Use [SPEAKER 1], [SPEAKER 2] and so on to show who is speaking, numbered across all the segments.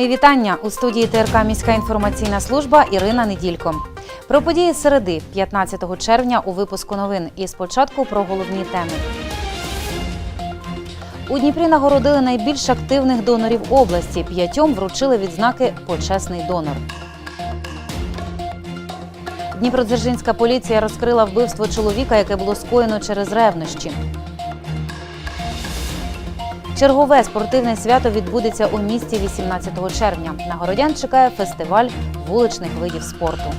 [SPEAKER 1] Мої вітання у студії ТРК Міська інформаційна служба Ірина Неділько. Про події середи 15 червня у випуску новин. І спочатку про головні теми. У Дніпрі нагородили найбільш активних донорів області. П'ятьом вручили відзнаки Почесний донор. Дніпродзержинська поліція розкрила вбивство чоловіка, яке було скоєно через ревнощі. Чергове спортивне свято відбудеться у місті 18 червня. На городян чекає фестиваль вуличних видів спорту.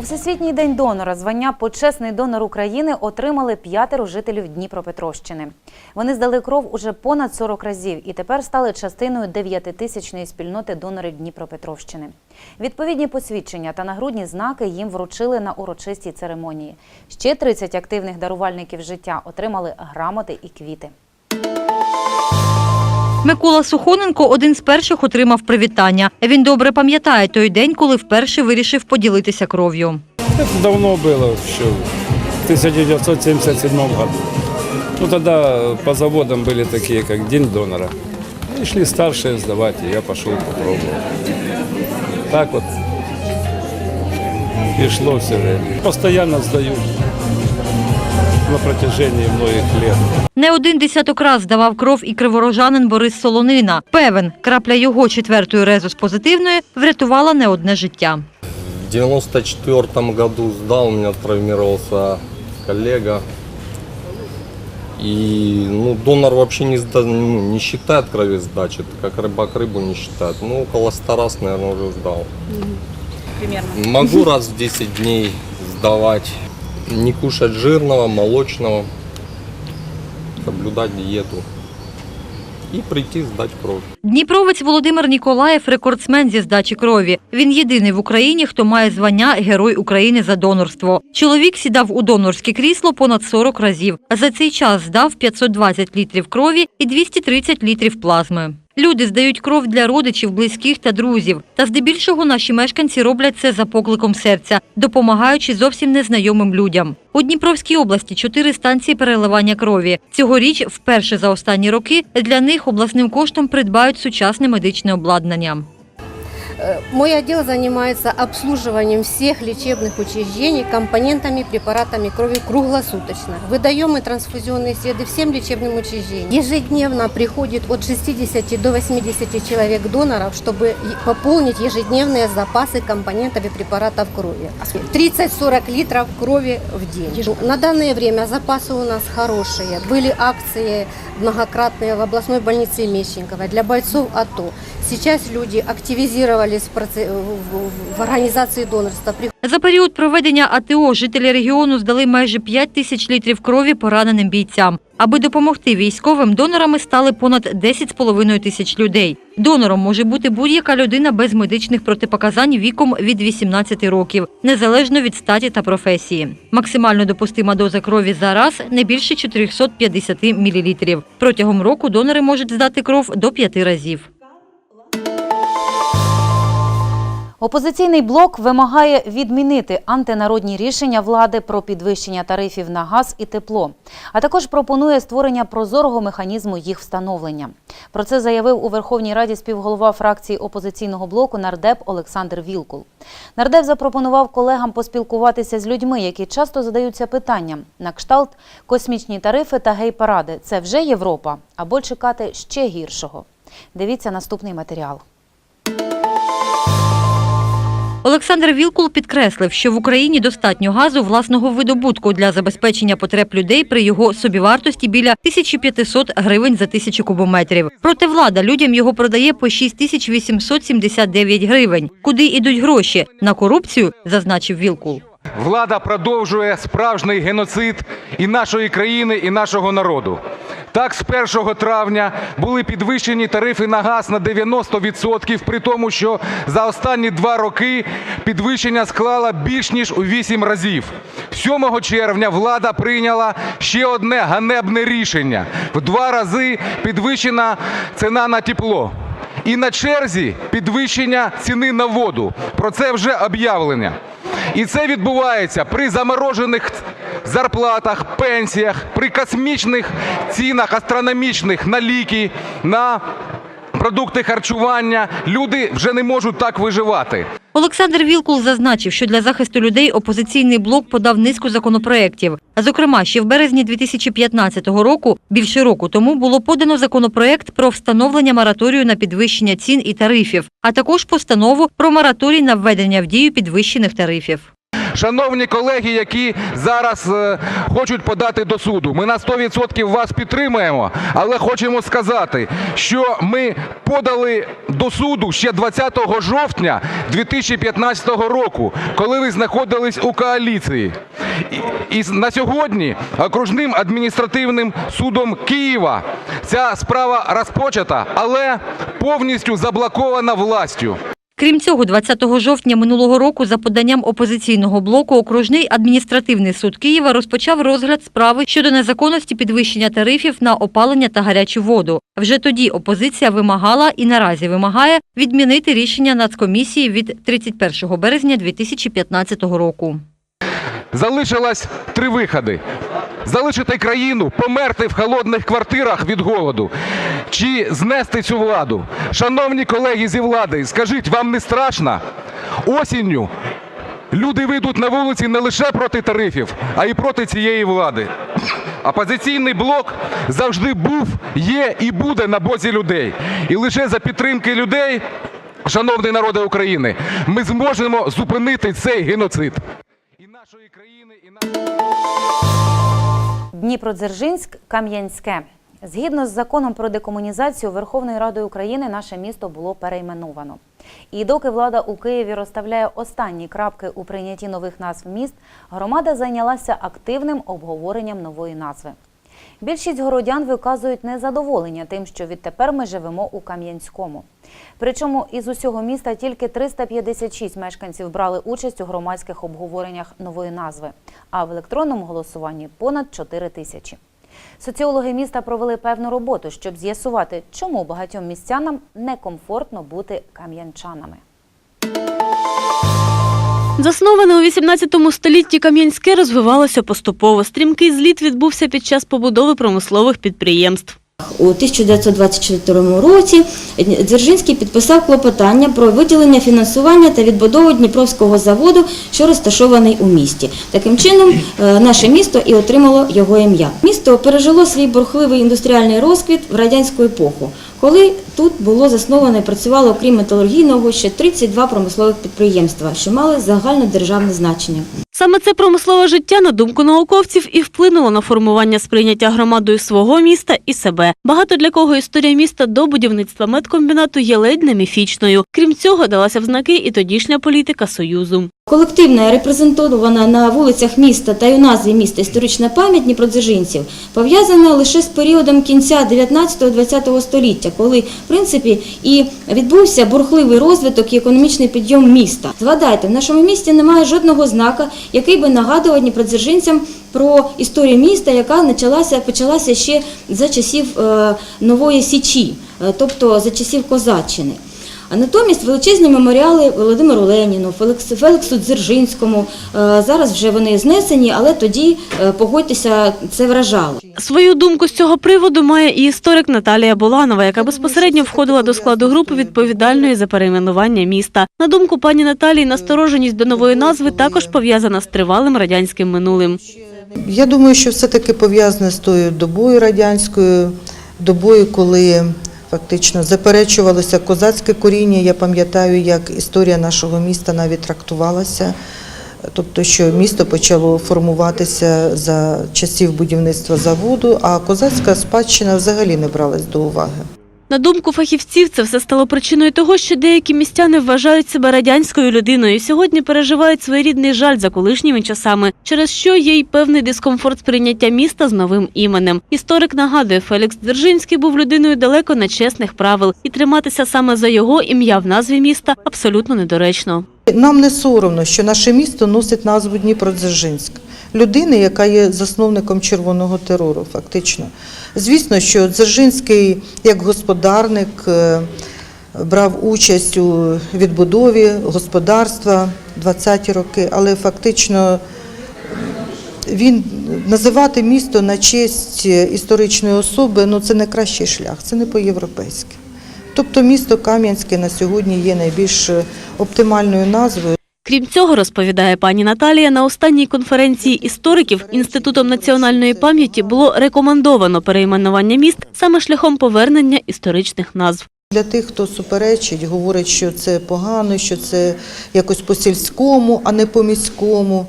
[SPEAKER 1] У Всесвітній день донора звання Почесний донор України отримали п'ятеро жителів Дніпропетровщини. Вони здали кров уже понад 40 разів і тепер стали частиною дев'ятитисячної спільноти донорів Дніпропетровщини. Відповідні посвідчення та нагрудні знаки їм вручили на урочистій церемонії. Ще 30 активних дарувальників життя отримали грамоти і квіти.
[SPEAKER 2] Микола Сухоненко один з перших отримав привітання. Він добре пам'ятає той день, коли вперше вирішив поділитися кров'ю.
[SPEAKER 3] Это давно было, еще в 1977 году. Ну, тогда по заводам были такие, как День донора. И шли старшие сдавать, и я пошел попробовал. Так вот и шло все время. Постоянно сдаю на протяжении многих лет.
[SPEAKER 2] Не один десяток раз здавав кров і криворожанин Борис Солонина. Певен, крапля його четвертої резус позитивної врятувала не одне життя.
[SPEAKER 4] В 94 году сдал, у меня травмировался коллега. И ну, донор вообще не, ну, не считает крови сдачи, как рыбак рыбу не считает. Ну, около 100 раз, наверное, уже сдал.
[SPEAKER 1] Примерно.
[SPEAKER 4] Могу раз в 10 дней сдавать. Не кушать жирного, молочного. Соблюдать диету. И прийти сдать кровь.
[SPEAKER 2] Дніпровець Володимир Ніколаєв рекордсмен зі здачі крові. Він єдиний в Україні, хто має звання Герой України за донорство. Чоловік сідав у донорське крісло понад 40 разів. За цей час здав 520 літрів крові і 230 літрів плазми. Люди здають кров для родичів, близьких та друзів. Та здебільшого наші мешканці роблять це за покликом серця, допомагаючи зовсім незнайомим людям. У Дніпровській області чотири станції переливання крові. Цьогоріч, вперше за останні роки, для них обласним коштом придбають сучасне медичне обладнання.
[SPEAKER 5] Э, Мой отдел занимается обслуживанием всех лечебных учреждений компонентами, препаратами крови круглосуточно. Выдаем и трансфузионные среды всем лечебным учреждениям. Ежедневно приходит от 60 до 80 человек доноров, чтобы е- пополнить ежедневные запасы компонентов и препаратов крови. 30-40 литров крови в день. На данное время запасы у нас хорошие. Были акции многократные в областной больнице Мещенково для бойцов АТО. Сейчас люди активизировались в, организации донорства.
[SPEAKER 2] За період проведення АТО жителі регіону здали майже 5 тисяч літрів крові пораненим бійцям. Аби допомогти військовим, донорами стали понад 10,5 тисяч людей. Донором може бути будь-яка людина без медичних протипоказань віком від 18 років, незалежно від статі та професії. Максимально допустима доза крові за раз не більше 450 мл. Протягом року донори можуть здати кров до 5 разів.
[SPEAKER 1] Опозиційний блок вимагає відмінити антинародні рішення влади про підвищення тарифів на газ і тепло, а також пропонує створення прозорого механізму їх встановлення. Про це заявив у Верховній Раді співголова фракції опозиційного блоку нардеп Олександр Вілкул. Нардеп запропонував колегам поспілкуватися з людьми, які часто задаються питанням на кшталт космічні тарифи та гей-паради. Це вже Європа або чекати ще гіршого. Дивіться наступний матеріал.
[SPEAKER 2] Олександр Вілкул підкреслив, що в Україні достатньо газу власного видобутку для забезпечення потреб людей при його собівартості біля 1500 гривень за тисячу кубометрів. Проте влада людям його продає по 6879 гривень. Куди йдуть гроші? На корупцію, зазначив Вілкул.
[SPEAKER 6] Влада продовжує справжній геноцид і нашої країни, і нашого народу. Так, з 1 травня були підвищені тарифи на газ на 90%, при тому, що за останні два роки підвищення склало більш ніж у 8 разів. 7 червня влада прийняла ще одне ганебне рішення. В два рази підвищена ціна на тепло. І на черзі підвищення ціни на воду. Про це вже об'явлення. І це відбувається при заморожених зарплатах, пенсіях, при космічних цінах астрономічних на ліки, на продукти харчування люди вже не можуть так виживати.
[SPEAKER 2] Олександр Вілкул зазначив, що для захисту людей опозиційний блок подав низку законопроєктів. Зокрема, ще в березні 2015 року, більше року тому, було подано законопроєкт про встановлення мораторію на підвищення цін і тарифів, а також постанову про мораторій на введення в дію підвищених тарифів.
[SPEAKER 6] Шановні колеги, які зараз е, хочуть подати до суду, ми на 100% вас підтримуємо, але хочемо сказати, що ми подали до суду ще 20 жовтня 2015 року, коли ви знаходились у коаліції. І на сьогодні окружним адміністративним судом Києва ця справа розпочата, але повністю заблокована властю.
[SPEAKER 2] Крім цього, 20 жовтня минулого року за поданням опозиційного блоку окружний адміністративний суд Києва розпочав розгляд справи щодо незаконності підвищення тарифів на опалення та гарячу воду. Вже тоді опозиція вимагала і наразі вимагає відмінити рішення Нацкомісії від 31 березня 2015 року.
[SPEAKER 6] Залишилось три виходи: залишити країну, померти в холодних квартирах від голоду, чи знести цю владу. Шановні колеги зі влади, скажіть, вам не страшно? Осінню люди вийдуть на вулиці не лише проти тарифів, а й проти цієї влади. Опозиційний блок завжди був, є і буде на боці людей. І лише за підтримки людей, шановний народи України, ми зможемо зупинити цей геноцид нашої країни, і.
[SPEAKER 1] Дніпродзержинськ, Кам'янське. Згідно з законом про декомунізацію Верховної Радою України наше місто було перейменовано. І доки влада у Києві розставляє останні крапки у прийнятті нових назв міст, громада зайнялася активним обговоренням нової назви. Більшість городян виказують незадоволення тим, що відтепер ми живемо у Кам'янському. Причому із усього міста тільки 356 мешканців брали участь у громадських обговореннях нової назви, а в електронному голосуванні понад 4 тисячі. Соціологи міста провели певну роботу, щоб з'ясувати, чому багатьом містянам некомфортно бути кам'янчанами.
[SPEAKER 7] Засноване у 18 столітті Кам'янське розвивалося поступово. Стрімкий зліт відбувся під час побудови промислових підприємств.
[SPEAKER 8] У 1924 році Дзержинський підписав клопотання про виділення фінансування та відбудову Дніпровського заводу, що розташований у місті. Таким чином, е, наше місто і отримало його ім'я. Місто пережило свій бурхливий індустріальний розквіт в радянську епоху, коли тут було засновано і працювало, крім металургійного, ще 32 промислових підприємства, що мали загальнодержавне значення.
[SPEAKER 7] Саме це промислове життя, на думку науковців, і вплинуло на формування сприйняття громадою свого міста і себе. Багато для кого історія міста до будівництва медкомбінату є ледь не міфічною. Крім цього, далася в знаки і тодішня політика Союзу.
[SPEAKER 8] Колективна репрезентована на вулицях міста та й у назві міста історична пам'ять дніпродзержинців пов'язана лише з періодом кінця 19-20 століття, коли, в принципі, і відбувся бурхливий розвиток і економічний підйом міста. Згадайте, в нашому місті немає жодного знака, який би нагадував дніпродзержинцям про історію міста, яка почалася, почалася ще за часів е, Нової Січі, е, тобто за часів Козаччини. А натомість величезні меморіали Володимиру Леніну, Феліксу Дзержинському. е, Зараз вже вони знесені, але тоді, е, погодьтеся, це вражало.
[SPEAKER 7] Свою думку з цього приводу має і історик Наталія Буланова, яка безпосередньо входила до складу групи відповідальної за перейменування міста. На думку пані Наталії, настороженість до нової назви також пов'язана з тривалим радянським минулим.
[SPEAKER 9] Я думаю, що все-таки пов'язане з тою добою радянською, добою, коли фактично заперечувалося козацьке коріння. Я пам'ятаю, як історія нашого міста навіть трактувалася. Тобто, що місто почало формуватися за часів будівництва заводу, а козацька спадщина взагалі не бралась до уваги.
[SPEAKER 7] На думку фахівців, це все стало причиною того, що деякі містяни вважають себе радянською людиною сьогодні переживають своєрідний жаль за колишніми часами, через що є й певний дискомфорт сприйняття міста з новим іменем. Історик нагадує, Фелікс Дзержинський був людиною далеко нечесних правил, і триматися саме за його ім'я в назві міста абсолютно недоречно.
[SPEAKER 9] Нам не соромно, що наше місто носить назву Дніпродзержинськ. Людини, яка є засновником червоного терору, фактично. Звісно, що Дзержинський як господарник е, брав участь у відбудові господарства 20-ті роки, але фактично він називати місто на честь історичної особи ну це не кращий шлях, це не по-європейськи. Тобто місто Кам'янське на сьогодні є найбільш оптимальною назвою.
[SPEAKER 7] Крім цього, розповідає пані Наталія, на останній конференції істориків Інститутом національної пам'яті було рекомендовано перейменування міст саме шляхом повернення історичних назв.
[SPEAKER 9] Для тих, хто суперечить, говорить, що це погано, що це якось по сільському, а не по міському,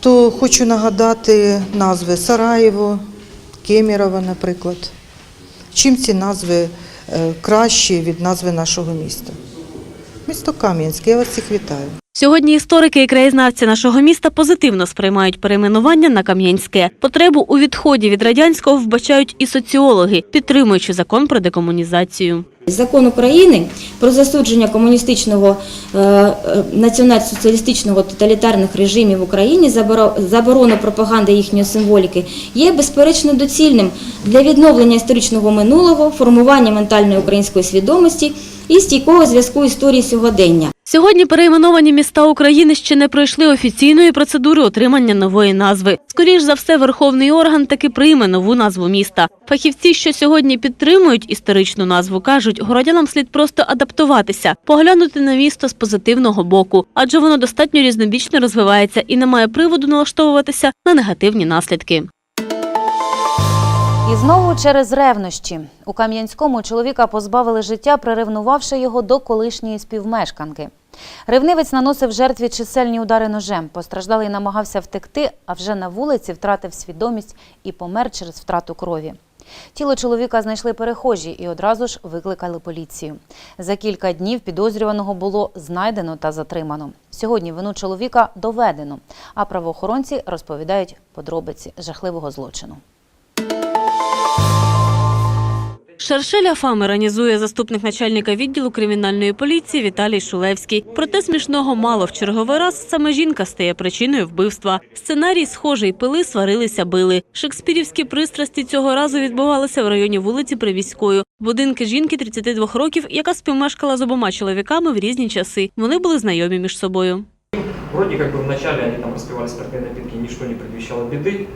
[SPEAKER 9] то хочу нагадати назви Сараєво, Кемірово, наприклад. Чим ці назви е, кращі від назви нашого міста? Місто Кам'янське, я вас всіх вітаю.
[SPEAKER 7] Сьогодні історики і краєзнавці нашого міста позитивно сприймають перейменування на Кам'янське. Потребу у відході від радянського вбачають і соціологи, підтримуючи закон про декомунізацію.
[SPEAKER 8] Закон України про засудження комуністичного е, е, націонал-соціалістичного тоталітарних режимів в Україні, заборону пропаганди їхньої символіки, є безперечно доцільним для відновлення історичного минулого, формування ментальної української свідомості і стійкого зв'язку історії сьогодення.
[SPEAKER 7] Сьогодні перейменовані міста України ще не пройшли офіційної процедури отримання нової назви. Скоріш за все, верховний орган таки прийме нову назву міста. Фахівці, що сьогодні підтримують історичну назву, кажуть, городянам слід просто адаптуватися, поглянути на місто з позитивного боку, адже воно достатньо різнобічно розвивається і не має приводу налаштовуватися на негативні наслідки.
[SPEAKER 1] Знову через ревнощі. У Кам'янському чоловіка позбавили життя, приревнувавши його до колишньої співмешканки. Ревнивець наносив жертві чисельні удари ножем. Постраждалий намагався втекти, а вже на вулиці втратив свідомість і помер через втрату крові. Тіло чоловіка знайшли перехожі і одразу ж викликали поліцію. За кілька днів підозрюваного було знайдено та затримано. Сьогодні вину чоловіка доведено, а правоохоронці розповідають подробиці жахливого злочину.
[SPEAKER 7] Шершеля Фами організує заступник начальника відділу кримінальної поліції Віталій Шулевський. Проте смішного мало в черговий раз саме жінка стає причиною вбивства. Сценарій схожий пили, сварилися, били. Шекспірівські пристрасті цього разу відбувалися в районі вулиці Привіською. Будинки жінки 32 років, яка співмешкала з обома чоловіками в різні часи. Вони були знайомі між собою.
[SPEAKER 10] Вроде как бы вначале они там распивали спиртные напитки, ничто не предвещало беды.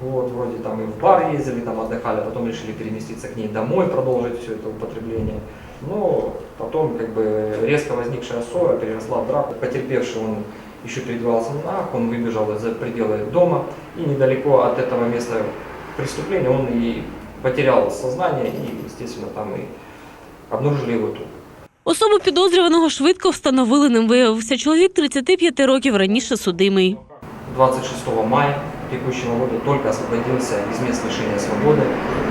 [SPEAKER 10] Вот, вроде там и в бар ездили, там отдыхали, потом решили переместиться к ней домой, продолжить все это употребление. Но потом как бы резко возникшая ссора переросла в драку. Потерпевший он еще передевался на нах, он выбежал за пределы дома и недалеко от этого места преступления он и потерял сознание и, естественно, там и обнаружили его труп.
[SPEAKER 7] Особу підозрюваного швидко встановили. Ним виявився чоловік 35 років раніше судимий.
[SPEAKER 10] 26 мая текущего года только освободился из мест лишения свободы,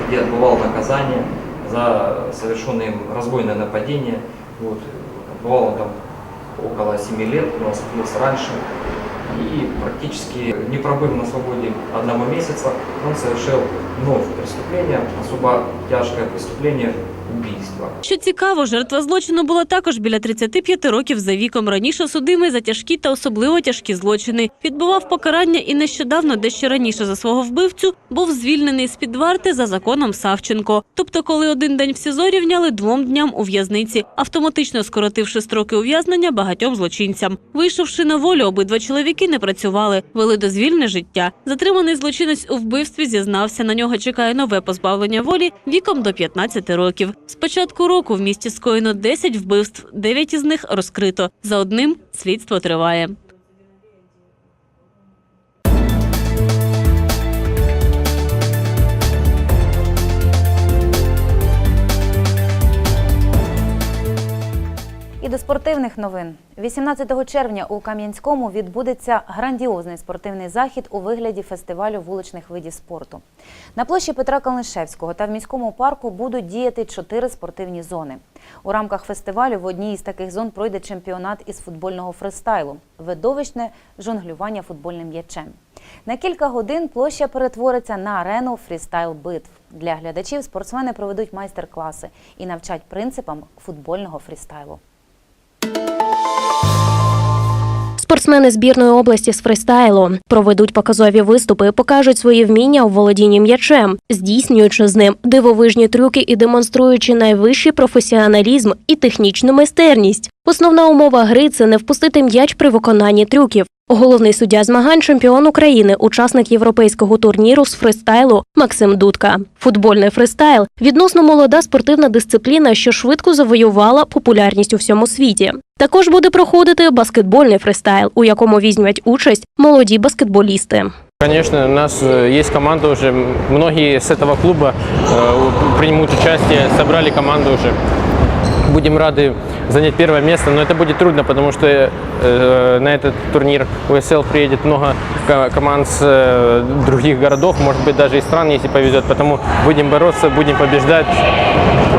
[SPEAKER 10] где отбывал наказание за совершенное им разбойное нападение. Вот, отбывал он там около 7 лет, но освободился раньше. И практически не пробыв на свободе одного месяца, он совершил вновь преступление, особо тяжкое преступление убийства.
[SPEAKER 7] Що цікаво, жертва злочину була також біля 35 років за віком. Раніше судимий за тяжкі та особливо тяжкі злочини. Відбував покарання і нещодавно, дещо раніше за свого вбивцю, був звільнений з під варти за законом Савченко. Тобто, коли один день в СІЗО рівняли двом дням у в'язниці, автоматично скоротивши строки ув'язнення багатьом злочинцям. Вийшовши на волю, обидва чоловіки не працювали, вели дозвільне життя. Затриманий злочинець у вбивстві зізнався. На нього чекає нове позбавлення волі віком до 15 років. З початку року в місті скоєно 10 вбивств, 9 із них розкрито. За одним слідство триває.
[SPEAKER 1] До спортивних новин. 18 червня у Кам'янському відбудеться грандіозний спортивний захід у вигляді фестивалю вуличних видів спорту. На площі Петра Калнишевського та в міському парку будуть діяти чотири спортивні зони. У рамках фестивалю в одній із таких зон пройде чемпіонат із футбольного фристайлу видовищне жонглювання футбольним м'ячем. На кілька годин площа перетвориться на арену фрістайл битв. Для глядачів спортсмени проведуть майстер-класи і навчать принципам футбольного фрістайлу.
[SPEAKER 11] Спортсмени збірної області з фристайлу проведуть показові виступи, покажуть свої вміння у володінні м'ячем, здійснюючи з ним дивовижні трюки і демонструючи найвищий професіоналізм і технічну майстерність. Основна умова гри це не впустити м'яч при виконанні трюків. Головний суддя змагань чемпіон України, учасник європейського турніру з фристайлу Максим Дудка. Футбольний фристайл відносно молода спортивна дисципліна, що швидко завоювала популярність у всьому світі. Також буде проходити баскетбольний фристайл, у якому візьмуть участь молоді баскетболісти.
[SPEAKER 12] Конечно, у нас э, есть команда уже, многие с этого клуба э, примут участие, собрали команду уже. Будем рады занять первое место, но это будет трудно, потому что э, на этот турнир УСЛ приедет много ко- команд с э, других городов, может быть даже и стран, если повезет. Потому будем бороться, будем побеждать,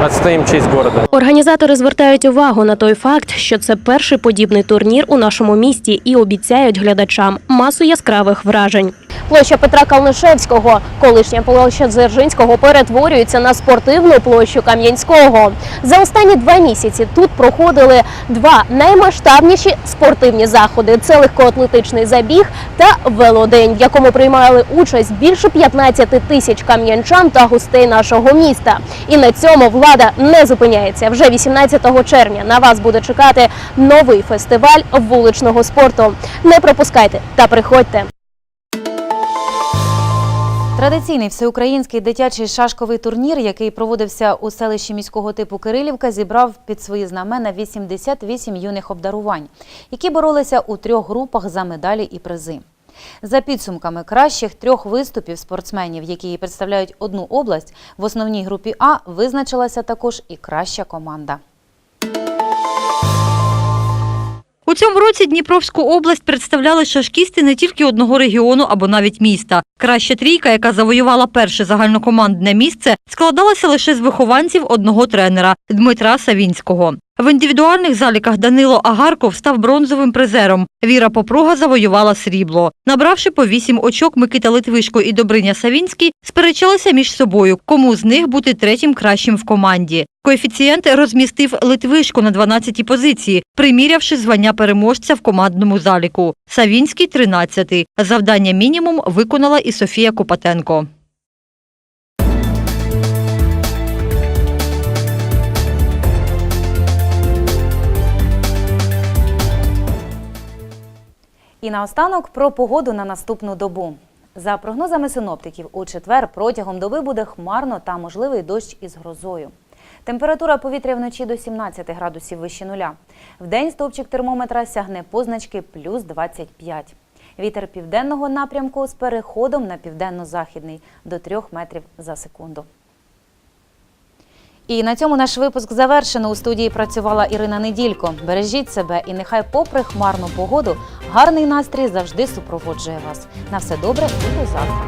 [SPEAKER 12] отстоим честь города.
[SPEAKER 11] Організатори звертають увагу на той факт, що це перший подібний турнір у нашому місті і обіцяють глядачам масу яскравих вражень.
[SPEAKER 13] Площа Петра Калнишевського, колишня площа Дзержинського, перетворюється на спортивну площу Кам'янського. За останні два місяці тут проходили два наймасштабніші спортивні заходи: це легкоатлетичний забіг та велодень, в якому приймали участь більше 15 тисяч кам'янчан та гостей нашого міста. І на цьому влада не зупиняється. Вже 18 червня на вас буде чекати новий фестиваль вуличного спорту. Не пропускайте та приходьте.
[SPEAKER 1] Традиційний всеукраїнський дитячий шашковий турнір, який проводився у селищі міського типу Кирилівка, зібрав під свої знамена 88 юних обдарувань, які боролися у трьох групах за медалі і призи. За підсумками кращих трьох виступів спортсменів, які представляють одну область, в основній групі А визначилася також і краща команда.
[SPEAKER 2] У цьому році Дніпровську область представляли шашкісти не тільки одного регіону або навіть міста. Краща трійка, яка завоювала перше загальнокомандне місце, складалася лише з вихованців одного тренера Дмитра Савінського. В індивідуальних заліках Данило Агарков став бронзовим призером. Віра Попруга завоювала срібло. Набравши по вісім очок, Микита Литвишко і Добриня Савінський сперечалися між собою, кому з них бути третім кращим в команді. Коефіцієнт розмістив Литвишко на 12-й позиції, примірявши звання переможця в командному заліку. Савінський – 13-й. Завдання мінімум виконала і Софія Копатенко.
[SPEAKER 1] І наостанок про погоду на наступну добу. За прогнозами синоптиків, у четвер протягом доби буде хмарно та можливий дощ із грозою. Температура повітря вночі до 17 градусів вище нуля. Вдень стовпчик термометра сягне позначки плюс 25. Вітер південного напрямку з переходом на південно-західний до 3 метрів за секунду. І на цьому наш випуск завершено. У студії працювала Ірина Неділько. Бережіть себе і нехай, попри хмарну погоду, гарний настрій завжди супроводжує вас. На все добре і до завтра.